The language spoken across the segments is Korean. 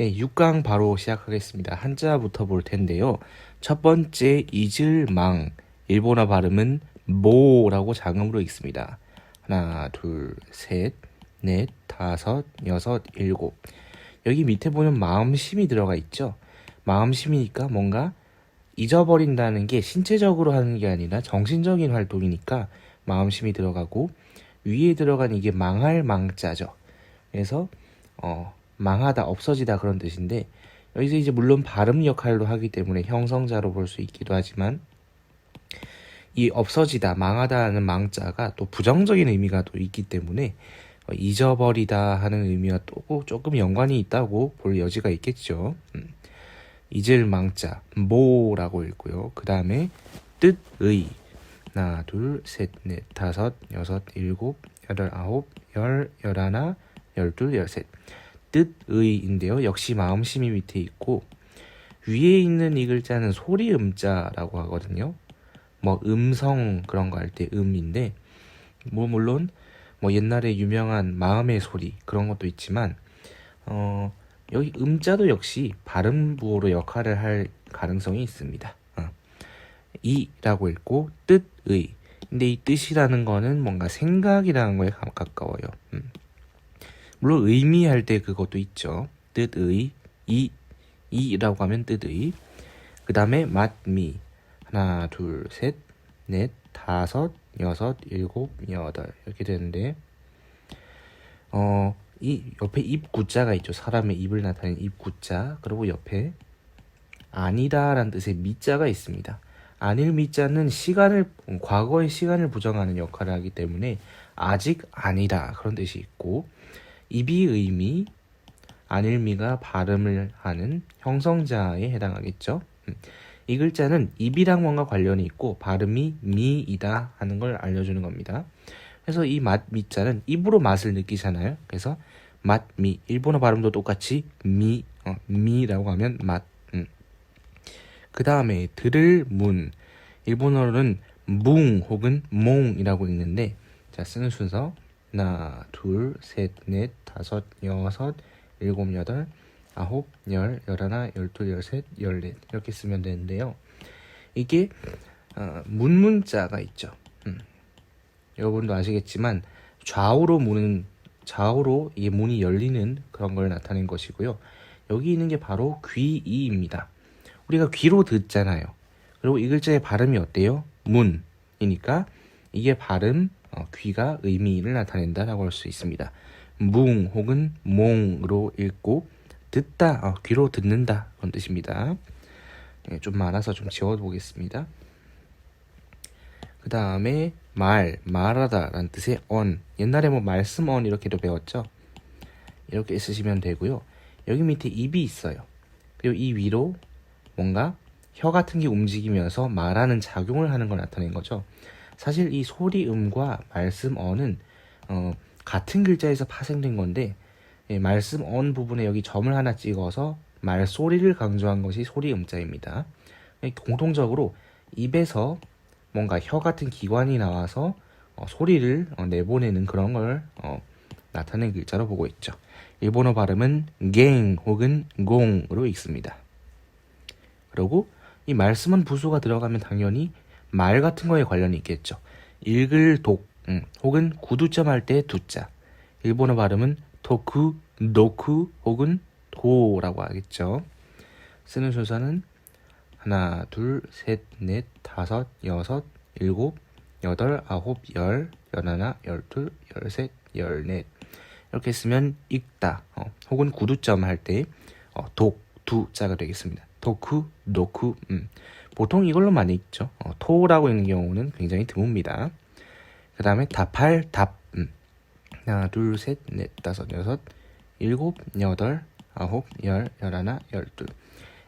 네, 6강 바로 시작하겠습니다. 한자부터 볼 텐데요. 첫 번째 이즐망 일본어 발음은 모라고 장음으로 읽습니다. 하나, 둘, 셋, 넷, 다섯, 여섯, 일곱. 여기 밑에 보면 마음심이 들어가 있죠. 마음심이니까 뭔가 잊어버린다는 게 신체적으로 하는 게 아니라 정신적인 활동이니까 마음심이 들어가고 위에 들어간 이게 망할 망자죠. 그래서 어, 망하다 없어지다 그런 뜻인데 여기서 이제 물론 발음 역할도 하기 때문에 형성자로 볼 수 있기도 하지만 이 없어지다 망하다 하는 망자가 또 부정적인 의미가 또 있기 때문에 어, 잊어버리다 하는 의미와 또 조금 연관이 있다고 볼 여지가 있겠죠. 음. 잊을 망자 모라고 읽고요. 그 다음에 뜻의 하나 둘셋넷 다섯 여섯 일곱 여덟 아홉 열 열하나 열둘 열셋 뜻의인데요. 역시 마음심이 밑에 있고 위에 있는 이 글자는 소리 음자라고 하거든요. 뭐 음성 그런 거 할 때 음인데 뭐 물론 뭐 옛날에 유명한 마음의 소리 그런 것도 있지만 어 여기 음자도 역시 발음 부호로 역할을 할 가능성이 있습니다. 어. 이라고 읽고 뜻의 근데 이 뜻이라는 거는 뭔가 생각이라는 거에 가- 가까워요. 음. 물론 의미할 때 그것도 있죠. 뜻의 이 이라고 하면 뜻의. 그 다음에 맛미. 하나 둘 셋 넷 다섯 여섯 일곱 여덟. 이렇게 되는데 어 이 옆에 입구자가 있죠. 사람의 입을 나타내는 입구자. 그리고 옆에 아니다라는 뜻의 미자가 있습니다. 아닐 미자는 시간을 과거의 시간을 부정하는 역할을 하기 때문에 아직 아니다. 그런 뜻이 있고 입이 의미 아닐미가 발음을 하는 형성자에 해당하겠죠. 음. 이 글자는 입이랑 뭔가 관련이 있고 발음이 미이다 하는 걸 알려주는 겁니다. 그래서 이 맛 미자는 입으로 맛을 느끼잖아요. 그래서 맛미 일본어 발음도 똑같이 미 어, 미라고 하면 맛. 음. 그 다음에 들을 문 일본어로는 뭉 혹은 몽이라고 읽는데 자 쓰는 순서 하나 둘 셋 넷 다섯 여섯 일곱 여덟 아홉 열 열하나 열둘 열셋 열넷 이렇게 쓰면 되는데요. 이게 어, 문문자가 있죠. 음. 여러분도 아시겠지만 좌우로 문은 좌우로 이 문이 열리는 그런 걸 나타낸 것이고요. 여기 있는 게 바로 귀이입니다. 우리가 귀로 듣잖아요. 그리고 이 글자의 발음이 어때요? 문이니까 이게 발음 어, 귀가 의미를 나타낸다라고 할 수 있습니다. 뭉 혹은 몽으로 읽고 듣다 어, 귀로 듣는다 그런 뜻입니다. 예, 좀 많아서 좀 지워보겠습니다. 그 다음에 말 말하다라는 뜻의 on 옛날에 뭐 말씀 on 이렇게도 배웠죠. 이렇게 쓰시면 되고요. 여기 밑에 입이 있어요. 그리고 이 위로 뭔가 혀 같은 게 움직이면서 말하는 작용을 하는 걸 나타낸 거죠. 사실 이 소리음과 말씀 언은 어, 같은 글자에서 파생된 건데 예, 말씀 언 부분에 여기 점을 하나 찍어서 말소리를 강조한 것이 소리음자입니다. 예, 공통적으로 입에서 뭔가 혀 같은 기관이 나와서 어, 소리를 어, 내보내는 그런 걸 어, 나타낸 글자로 보고 있죠. 일본어 발음은 갱 혹은 공으로 읽습니다. 그리고 이 말씀은 부수가 들어가면 당연히 말 같은 거에 관련이 있겠죠. 읽을 독 음, 혹은 구두점 할 때 두자. 일본어 발음은 토쿠, 노쿠 혹은 도라고 하겠죠. 쓰는 순서는 하나, 둘, 셋, 넷, 다섯, 여섯, 일곱, 여덟, 아홉, 열, 열하나, 열둘, 열셋, 열넷 이렇게 쓰면 읽다 어, 혹은 구두점 할때 어, 독, 두 자가 되겠습니다. 도쿠, 노쿠 음. 보통 이걸로 많이 읽죠. 어, 토라고 있는 경우는 굉장히 드뭅니다. 그 다음에 답할 답. 음. 하나, 둘, 셋, 넷, 다섯, 여섯, 일곱, 여덟, 아홉, 열, 열하나, 열둘.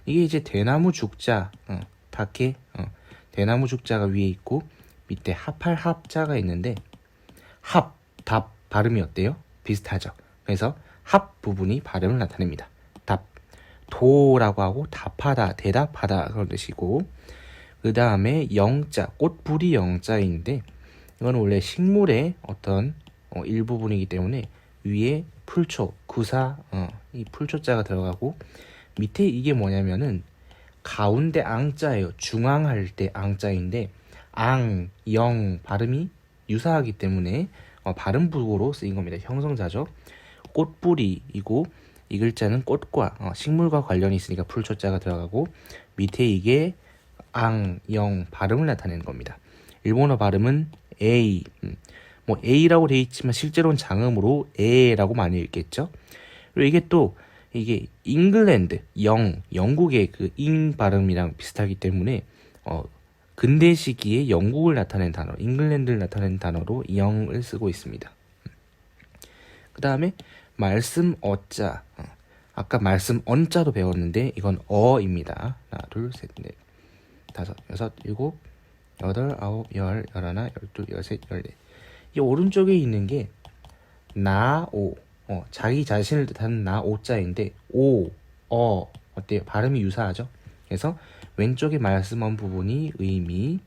이게 이제 대나무 죽자, 어, 다케, 어, 대나무 죽자가 위에 있고 밑에 합할 합자가 있는데 합, 답 발음이 어때요? 비슷하죠. 그래서 합 부분이 발음을 나타냅니다. 답, 도라고 하고 답하다, 대답하다 그런 뜻이고 그 다음에 영자, 꽃불이 영자인데 이건 원래 식물의 어떤 어, 일부분이기 때문에 위에 풀초, 구사, 어, 이 풀초자가 들어가고 밑에 이게 뭐냐면은 가운데 앙자예요. 중앙할 때 앙자인데 앙, 영 발음이 유사하기 때문에 어, 발음 부호로 쓰인 겁니다. 형성자죠. 꽃뿌리이고 이 글자는 꽃과 어, 식물과 관련이 있으니까 풀초자가 들어가고 밑에 이게 앙, 영 발음을 나타내는 겁니다. 일본어 발음은 A, 음, 뭐 A라고 돼 있지만 실제로는 장음으로 에라고 많이 읽겠죠. 그리고 이게 또 이게 잉글랜드, 영, 영국의 그 잉 발음이랑 비슷하기 때문에 어, 근대 시기에 영국을 나타낸 단어, 잉글랜드를 나타낸 단어로 영을 쓰고 있습니다. 그 다음에 말씀 어자. 어, 아까 말씀 언자도 배웠는데 이건 어입니다. 하나, 둘, 셋, 넷, 다섯, 여섯, 일곱, 여덟, 아홉, 열, 열하나, 열둘, 열셋, 열넷. 이 오른쪽에 있는 게 나오. 어, 자기 자신을 뜻하는 나오자인데 오, 어 어때요? 발음이 유사하죠? 그래서 왼쪽에 말씀한 부분이 의미,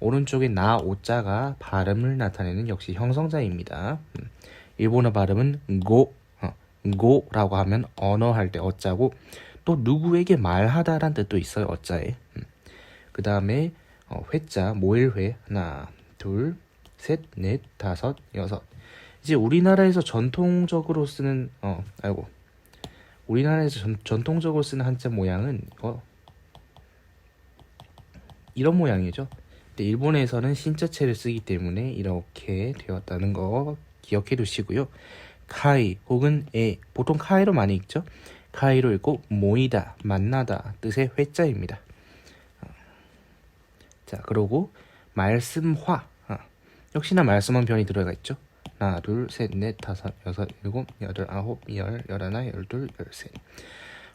오른쪽에 나오자가 발음을 나타내는 역시 형성자입니다. 음, 일본어 발음은 고, 어, 고라고 하면 언어 할 때 어자고 또 누구에게 말하다란 뜻도 있어요 어자에. 음. 그 다음에 어, 회자 모일회 하나, 둘, 셋, 넷, 다섯, 여섯. 이제 우리나라에서 전통적으로 쓰는 어 아이고 우리나라에서 전, 전통적으로 쓰는 한자 모양은 이거 이런 모양이죠. 근데 일본에서는 신자체를 쓰기 때문에 이렇게 되었다는 거 기억해 두시고요. 카이 혹은 에 보통 카이로 많이 읽죠. 카이로 읽고 모이다 만나다 뜻의 회자입니다. 어. 자 그러고 말씀화 어. 역시나 말씀한 변이 들어가 있죠. 하나, 둘, 셋, 넷, 다섯, 여섯, 일곱, 여덟, 아홉, 열, 열하나, 열둘, 열셋.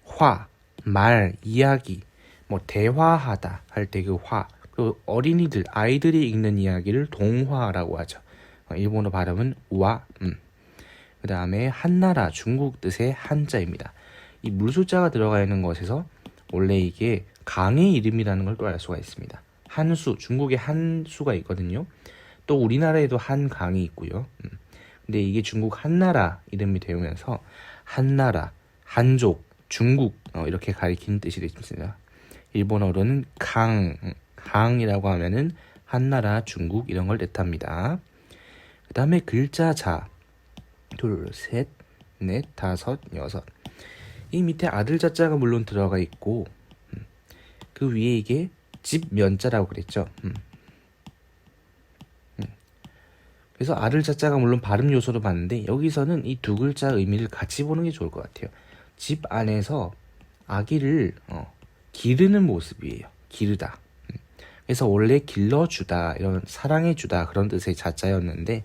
화, 말, 이야기, 뭐 대화하다 할 때 그 화. 그 어린이들, 아이들이 읽는 이야기를 동화라고 하죠. 어, 일본어 발음은 와. 음. 그 다음에 한나라, 중국 뜻의 한자입니다. 이 물수자가 들어가 있는 것에서 원래 이게 강의 이름이라는 걸 또 알 수가 있습니다. 한수, 중국에 한수가 있거든요. 또 우리나라에도 한 강이 있고요. 음. 근데 이게 중국 한나라 이름이 되면서 한나라, 한족, 중국 어, 이렇게 가리키는 뜻이 되습니다. 일본어로는 강, 음, 강이라고 하면은 한나라, 중국 이런 걸 뜻합니다. 그 다음에 글자 자, 둘, 셋, 넷, 다섯, 여섯. 이 밑에 아들 자자가 물론 들어가 있고 음, 그 위에 이게 집 면자라고 그랬죠. 음. 그래서 아를 자자가 물론 발음 요소도 봤는데 여기서는 이 두 글자 의미를 같이 보는 게 좋을 것 같아요. 집 안에서 아기를 어, 기르는 모습이에요. 기르다. 음. 그래서 원래 길러주다 이런 사랑해주다 그런 뜻의 자자였는데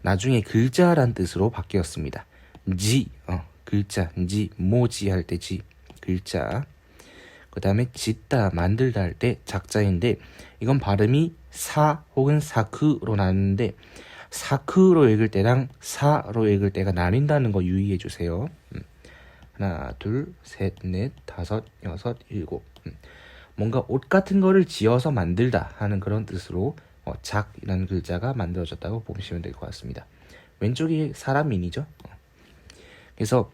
나중에 글자란 뜻으로 바뀌었습니다. 지 어, 글자 지 모지 할 때 지 글자 그 다음에 짓다 만들다 할 때 작자인데 이건 발음이 사 혹은 사크로 나는데 사크로 읽을 때랑 사로 읽을 때가 나뉜다는 거 유의해 주세요. 음. 하나, 둘, 셋, 넷, 다섯, 여섯, 일곱. 음. 뭔가 옷 같은 거를 지어서 만들다 하는 그런 뜻으로 어, 작이라는 글자가 만들어졌다고 보시면 될 것 같습니다. 왼쪽이 사람 민이죠. 어. 그래서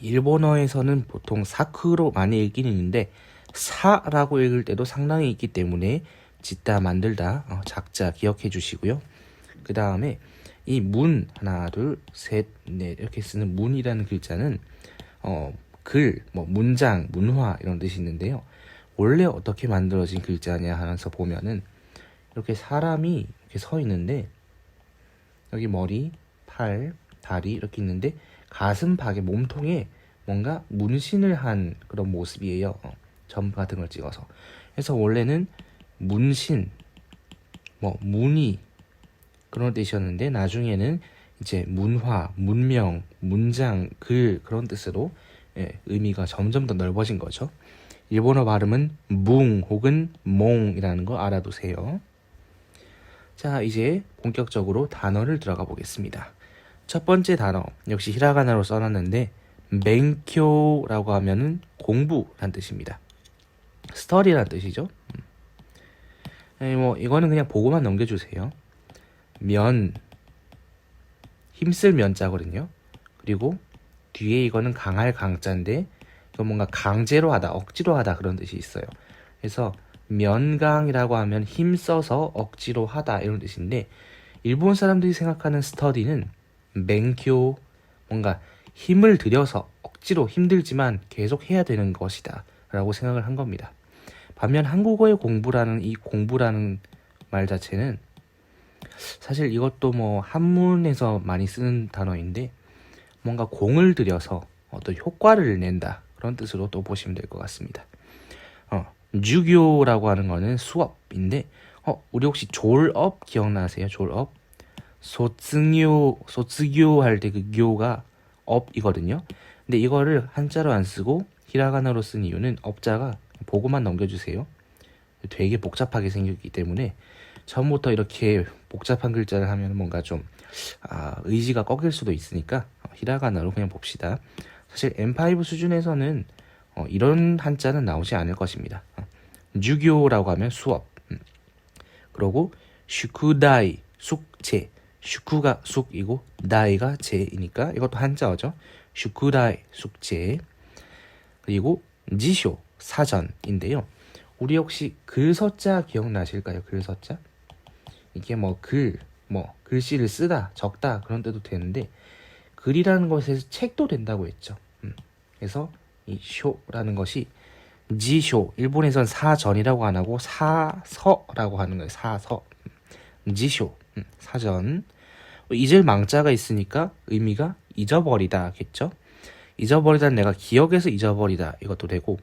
일본어에서는 보통 사크로 많이 읽기는 있는데 사라고 읽을 때도 상당히 있기 때문에 짓다 만들다 어, 작자 기억해 주시고요. 그 다음에 이 문 하나 둘셋넷 이렇게 쓰는 문이라는 글자는 어, 글, 뭐 문장, 문화 이런 뜻이 있는데요. 원래 어떻게 만들어진 글자냐 하면서 보면은 이렇게 사람이 이렇게 서 있는데 여기 머리, 팔, 다리 이렇게 있는데 가슴팍에 몸통에 뭔가 문신을 한 그런 모습이에요. 어, 점 같은 걸 찍어서. 그래서 원래는 문신, 뭐 문이 그런 뜻이었는데 나중에는 이제 문화, 문명, 문장, 글 그런 뜻으로 예, 의미가 점점 더 넓어진 거죠. 일본어 발음은 뭉 혹은 몽이라는 거 알아두세요. 자, 이제 본격적으로 단어를 들어가 보겠습니다. 첫 번째 단어 역시 히라가나로 써놨는데 맹쿄라고 하면은 공부란 뜻입니다. 스터디란 뜻이죠. 음. 아니, 뭐 이거는 그냥 보고만 넘겨주세요. 면 힘쓸 면자거든요. 그리고 뒤에 이거는 강할 강자인데 이거 뭔가 강제로 하다, 억지로 하다 그런 뜻이 있어요. 그래서 면강이라고 하면 힘써서 억지로 하다 이런 뜻인데 일본 사람들이 생각하는 스터디는 맹교 뭔가 힘을 들여서 억지로 힘들지만 계속 해야 되는 것이다 라고 생각을 한 겁니다. 반면 한국어의 공부라는 이 공부라는 말 자체는 사실 이것도 뭐 한문에서 많이 쓰는 단어인데 뭔가 공을 들여서 어떤 효과를 낸다 그런 뜻으로 또 보시면 될 것 같습니다. 어, 주교라고 하는 거는 수업인데 어, 우리 혹시 졸업 기억나세요? 졸업? 소ጽ교 소ጽ교 할때 그 교가 업이거든요. 근데 이거를 한자로 안 쓰고 히라가나로 쓴 이유는 업자가 보고만 넘겨주세요. 되게 복잡하게 생겼기 때문에 처음부터 이렇게 복잡한 글자를 하면 뭔가 좀 아, 의지가 꺾일 수도 있으니까 어, 히라가나로 그냥 봅시다. 사실 M5 수준에서는 어, 이런 한자는 나오지 않을 것입니다. 어, 주교라고 하면 수업. 음. 그리고 슈쿠다이 숙제. 슈쿠가 숙이고 다이가 제이니까 이것도 한자어죠. 슈쿠다이 숙제. 그리고 지쇼 사전인데요. 우리 혹시 글서자 기억나실까요? 글서자? 이게 뭐 글, 뭐 글씨를 쓰다, 적다 그런 때도 되는데 글이라는 것에서 책도 된다고 했죠. 음. 그래서 이 쇼라는 것이 지쇼 일본에선 사전이라고 안 하고 사서라고 하는 거예요. 사서 음. 지쇼 음. 사전 잊을 망자가 있으니까 의미가 잊어버리다겠죠. 잊어버리다는 내가 기억에서 잊어버리다 이것도 되고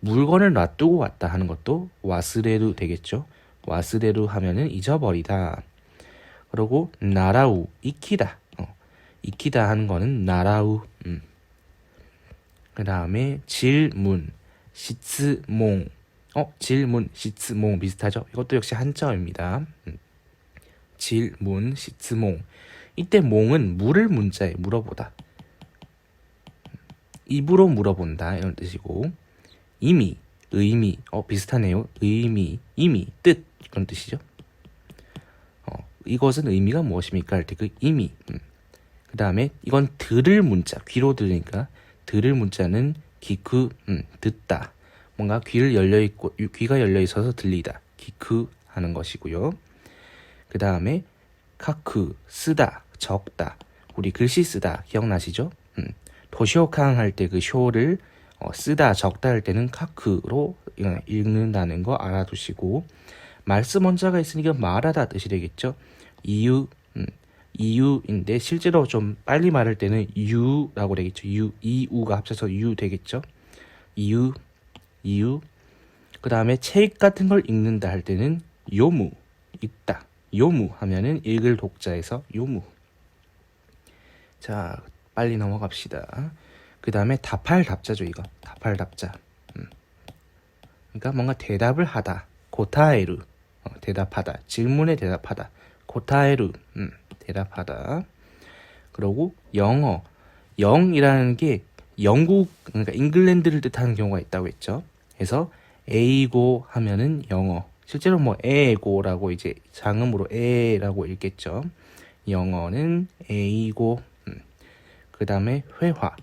물건을 놔두고 왔다 하는 것도 와스레루 되겠죠. 와스레루 하면은 잊어버리다. 그리고 나라우 익히다. 어, 익히다 하는 거는 나라우. 음. 그 다음에 질문, 시츠몽. 어, 질문, 시츠몽 비슷하죠? 이것도 역시 한자어입니다. 음. 질문, 시츠몽. 이때 몽은 물을 문자에 물어보다. 입으로 물어본다 이런 뜻이고 이미, 의미, 어 비슷하네요. 의미, 이미, 뜻 그런 뜻이죠. 어, 이것은 의미가 무엇입니까? 할 때 그 이미. 음. 그 다음에 이건 들을 문자, 귀로 들으니까 들을 문자는 기크, 음, 듣다. 뭔가 귀를 열려 있고 귀가 열려 있어서 들리다. 기크 하는 것이고요. 그 다음에 카크 쓰다, 적다. 우리 글씨 쓰다 기억나시죠? 음. 도시오캉 할 때 그 쇼를 어, 쓰다 적다 할 때는 카크로 읽는다는 거 알아두시고 말씀 원자가 있으니까 말하다 뜻이 되겠죠. 이유 음, 이유인데 실제로 좀 빨리 말할 때는 유라고 되겠죠. 유 이우가 합쳐서 유 되겠죠. 이유 이유 그 다음에 책 같은 걸 읽는다 할 때는 요무 읽다 요무 하면은 읽을 독자에서 요무 자 빨리 넘어갑시다. 그 다음에 답할 답자죠 이거 답할 답자. 음. 그러니까 뭔가 대답을 하다. 고타에루 어, 대답하다. 질문에 대답하다. 고타에루 음, 대답하다. 그리고 영어 영이라는 게 영국 그러니까 잉글랜드를 뜻하는 경우가 있다고 했죠. 그래서 에이고 하면은 영어. 실제로 뭐 에고라고 이제 장음으로 에라고 읽겠죠. 영어는 에이고. 음. 그 다음에 회화.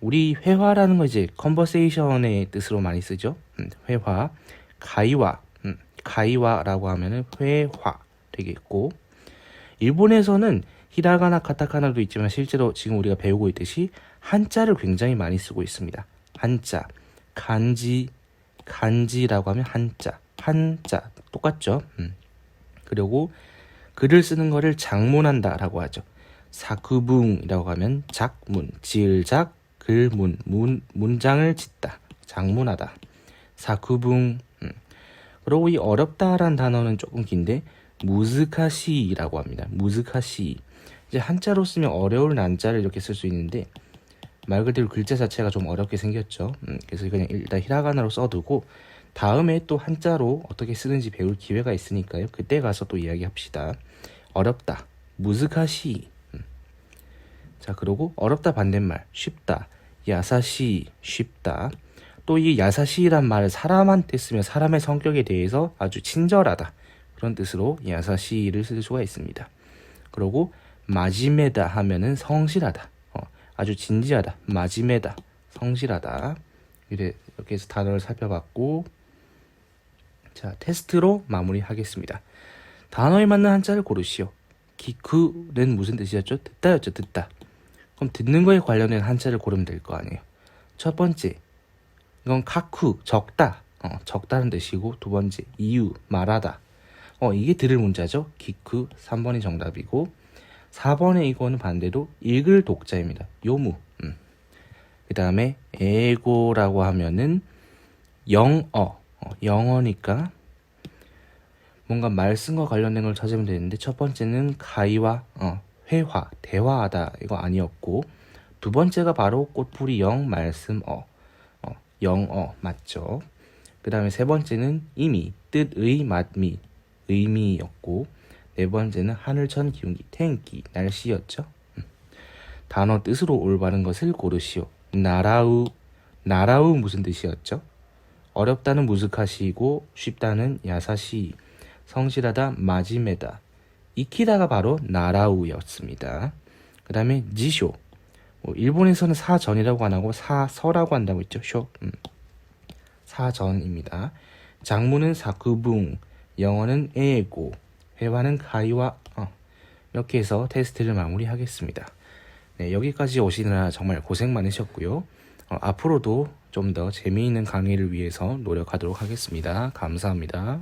우리 회화라는 거 이제 컨버세이션의 뜻으로 많이 쓰죠. 음, 회화, 가이와, 음, 가이와라고 하면은 회화 되겠고 일본에서는 히라가나 카타카나도 있지만 실제로 지금 우리가 배우고 있듯이 한자를 굉장히 많이 쓰고 있습니다. 한자, 간지, 간지라고 하면 한자, 한자 똑같죠. 음. 그리고 글을 쓰는 거를 작문한다라고 하죠. 사쿠붕이라고 하면 작문, 지을작, 글문, 문, 문장을 짓다, 장문하다, 사쿠붕. 음. 그리고 이 어렵다란 단어는 조금 긴데 무즈카시라고 합니다. 무즈카시. 이제 한자로 쓰면 어려울 난자를 이렇게 쓸 수 있는데 말 그대로 글자 자체가 좀 어렵게 생겼죠. 음, 그래서 그냥 일단 히라가나로 써두고 다음에 또 한자로 어떻게 쓰는지 배울 기회가 있으니까요. 그때 가서 또 이야기합시다. 어렵다. 무즈카시. 음. 자, 그리고 어렵다 반대말. 쉽다. 야사시 쉽다. 또 이 야사시란 말을 사람한테 쓰면 사람의 성격에 대해서 아주 친절하다. 그런 뜻으로 야사시를 쓸 수가 있습니다. 그리고 마지메다 하면은 성실하다. 어, 아주 진지하다, 마지매다, 성실하다. 이렇게 해서 단어를 살펴봤고 자 테스트로 마무리하겠습니다. 단어에 맞는 한자를 고르시오. 기크는 무슨 뜻이었죠? 듣다였죠, 듣다. 그럼 듣는 거에 관련된 한자를 고르면 될 거 아니에요. 첫 번째, 이건 카쿠, 적다. 어, 적다는 뜻이고, 두 번째, 이유, 말하다. 어, 이게 들을 문자죠? 기크, 3번이 정답이고, 4번에 이거는 반대로 읽을 독자입니다. 요무. 음. 그 다음에 에고라고 하면은 영어, 어, 영어니까 뭔가 말씀과 관련된 걸 찾으면 되는데 첫 번째는 가이와 어, 회화, 대화하다 이거 아니었고 두 번째가 바로 꽃뿌리 영 말씀 어, 어 영어 맞죠? 그 다음에 세 번째는 이미 뜻의 맛미 의미였고 네 번째는 하늘천 기운기天気 날씨였죠. 음. 단어 뜻으로 올바른 것을 고르시오. 나라우 나라우 무슨 뜻이었죠? 어렵다는 무스카시이고 쉽다는 야사시 성실하다 마지메다 이키다가 바로 나라우였습니다. 그 다음에 지쇼 뭐 일본에서는 사전이라고 안 하고 사서라고 한다고 했죠. 쇼 음. 사전입니다. 장문은 사쿠붕 영어는 에고 회화는 가이와 어. 이렇게 해서 테스트를 마무리하겠습니다. 네, 여기까지 오시느라 정말 고생 많으셨고요. 어, 앞으로도 좀 더 재미있는 강의를 위해서 노력하도록 하겠습니다. 감사합니다.